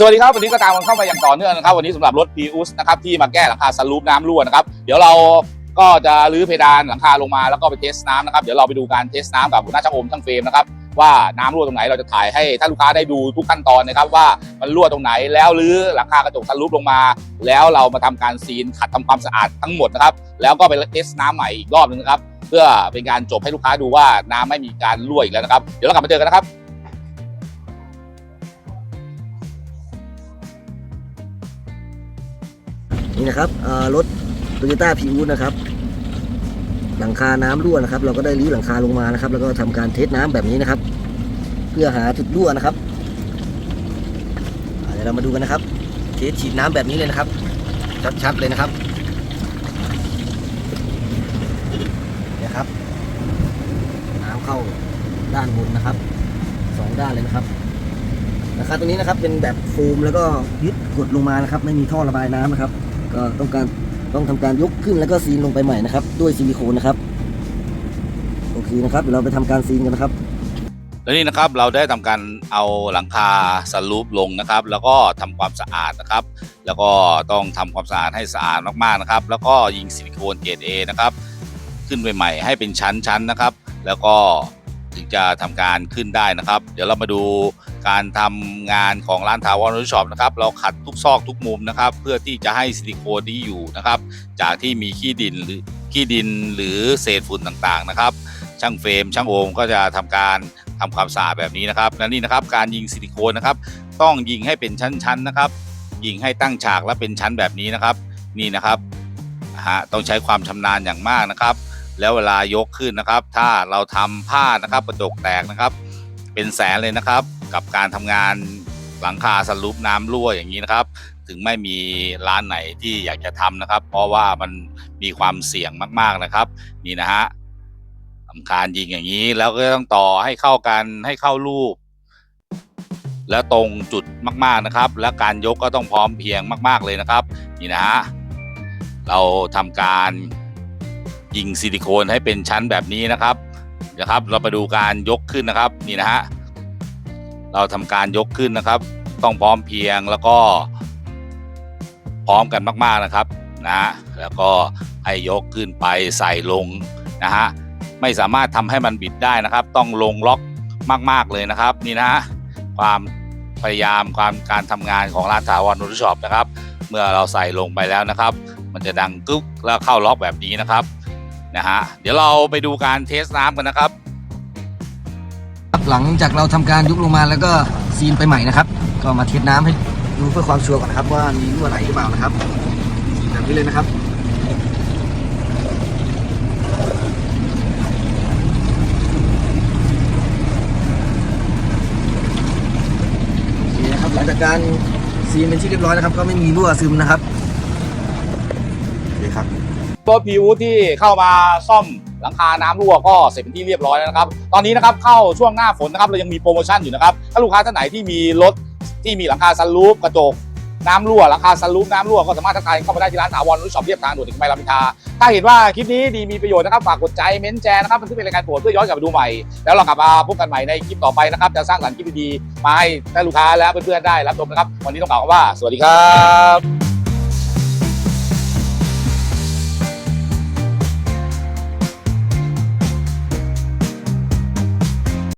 สวัสดีครับวันนี้ก็ตามกันเข้ามาอย่างต่อเนื่องนะครับวันนี้สำหรับรถ p ีอุสนะครับที่มาแก้หลังคาสลูปน้ำรั่วนะครับเดี๋ยวเราก็จะรื้อเพดานหลังคาลงมาแล้วก็ไปเทสน้ำนะครับเดี๋ยวเราไปดูการเทสน้ำกับหัวหน้าช่างโอมช่างเฟรมนะครับว่าน้ำรั่วตรงไหนเราจะถ่ายให้ท่านลูกค้าได้ดูทุกขั้นตอนนะครับว่ามันรั่วตรงไหนแล้วรื้อหลังคากระจกสลูปลงมา แล้วเรามาทำการซีนขัดทำความสะอาดทั้งหมดนะครับแล้วก็ไปเทสน้ำใหม่อีกรอบหนึงนะครับเพื่อเป็นการจบให้ลูกค้าดูว่าน้ำไม่มีการรั่วอีกแล้วนะครับเดี๋ยวเรากลับมาเจอกันนะครับ นี่นะครับรถโตโยต้าพีอูนะครับ หลังคาน้ำรั่วนะครับ เราก็ได้รื้อหลังคาลงมานะครับ แล้วก็ทำการเทสน้ำแบบนี้นะครับ เพื่อหาจุดรั่วนะครับเดี๋ยวเรามาดูกันนะครับ เทสฉีดน้ำแบบนี้เลยนะครับ ชัดๆเลยนะครับเนี่ยครับ น้ำเข้าด้านบนนะครับสองด้านเลยนะครับนะครับตรงนี้นะครับเป็นแบบโฟมแล้วก็ยึดกดลงมานะครับ ไม่มีท่อระบายน้ำนะครับ ก็ต้องการต้องทำการยกขึ้นแล้วก็ซีนลงไปใหม่นะครับ ด้วยซิลิโคนนะครับโอเคนะครับเดี๋ยวเราไปทำการซีนกันนะครับแล้วนี่นะครับเราได้ทำการเอาหลังคาสลูปลงนะครับ แล้วก็ทำความสะอาดนะครับ แล้วก็ต้องทำความสะอาดให้สะอาดมากๆนะครับ แล้วก็ยิงซิลิโคนเกรด A นะครับ ขึ้นไปใหม่ให้เป็นชั้นๆนะครับ แล้วก็ ถึงจะทำการขึ้นได้นะครับ เดี๋ยวเรามาดูการทำงานของร้านทาวอนช็อปนะครับ เราขัดทุกซอกทุกมุมนะครับ เพื่อที่จะให้ซิลิโคนนี้อยู่นะครับ จากที่มีขี้ดินหรือขี้ดินหรือเศษฝุ่นต่างๆนะครับ ช่างเฟรมช่างโอมก็จะทำการทำความสะอาดแบบนี้นะครับและนี่นะครับการยิงซิลิโคนนะครับ ต้องยิงให้เป็นชั้นๆนะครับ ยิงให้ตั้งฉากและเป็นชั้นแบบนี้นะครับ นี่นะครับฮะต้องใช้ความชำนาญอย่างมากนะครับ แล้วเวลายกขึ้นนะครับ ถ้าเราทำผ้านะครับกระจกแตกนะครับ เป็นแสนเลยนะครับ กับการทำงานหลังคาสลูปน้ำรั่วอย่างนี้นะครับ ถึงไม่มีร้านไหนที่อยากจะทำนะครับ เพราะว่ามันมีความเสี่ยงมากๆนะครับ นี่นะฮะทำการยิงอย่างนี้แล้วก็ต้องต่อให้เข้ากันให้เข้ารูป แล้วตรงจุดมากๆนะครับ และการยกก็ต้องพร้อมเพียงมาก ๆเลยนะครับ นี่นะฮะเราทำการ ยิงซิลิโคนให้เป็นชั้นแบบนี้นะครับนะครับ เราไปดูการยกขึ้นนะครับนี่นะฮะเราทำการยกขึ้นนะครับ ต้องพร้อมเพียงแล้วก็ พร้อมกันมากๆนะครับนะแล้วก็ให้ยกขึ้นไปใส่ลงนะฮะไม่สามารถทำให้มันบิดได้นะครับ ต้องลงล็อกมาก ๆเลยนะครับ นี่นะฮะความพยายามความการทำงานของร้านถาวรนุชช็อปนะครับ เมื่อเราใส่ลงไปแล้วนะครับ มันจะดังกึ๊กแล้วเข้าล็อกแบบนี้นะครับ นะฮะเดี๋ยวเราไปดูการเทสน้ำกันนะครับ หลังจากเราทำการยุบลงมาแล้วก็ซีนไปใหม่นะครับ ก็มาเทสน้ำให้ดูเพื่อความชัวร์ก่อนนะครับ ว่ามีรั่วไหลหรือเปล่านะครับแบบนี้เลยนะครับโอเคนะครับหลังจากการซีนเป็นที่เรียบร้อยนะครับ ก็ไม่มีรั่วซึมนะครับโอเคครับ รถพีวูที่เข้ามาซ่อมหลังคาน้ำรั่วก็เสร็จเป็นที่เรียบร้อยแล้วนะครับ ตอนนี้นะครับเข้าช่วงหน้าฝนนะครับเรายังมีโปรโมชั่นอยู่นะครับ ถ้าลูกค้าท่านไหนที่มีรถที่มีหลังคาซันรูฟกระจกน้ำรั่วหลังคาซันรูฟน้ำรั่วก็สามารถทักทายเข้ามาได้ที่ร้านถาวรรุ่ช็อปเรียบทางด่วนถึงไปรามิทาถ้าเห็นว่าคลิปนี้ดีมีประโยชน์นะครับ ฝากกดใจเม้นแชร์นะครับมันซึ่งเป็นรายการโปรดเพื่อย้อนกลับไปดูใหม่ แล้วเรากลับมาพบกันใหม่ในคลิปต่อไปนะครับ จะสร้างสรรค์คลิปดีๆมาให้ท่านลูกค้าและเพื่อนๆได้รับชมนะครับ วันนี้ต้องกล่าวว่า สวัสดีครับ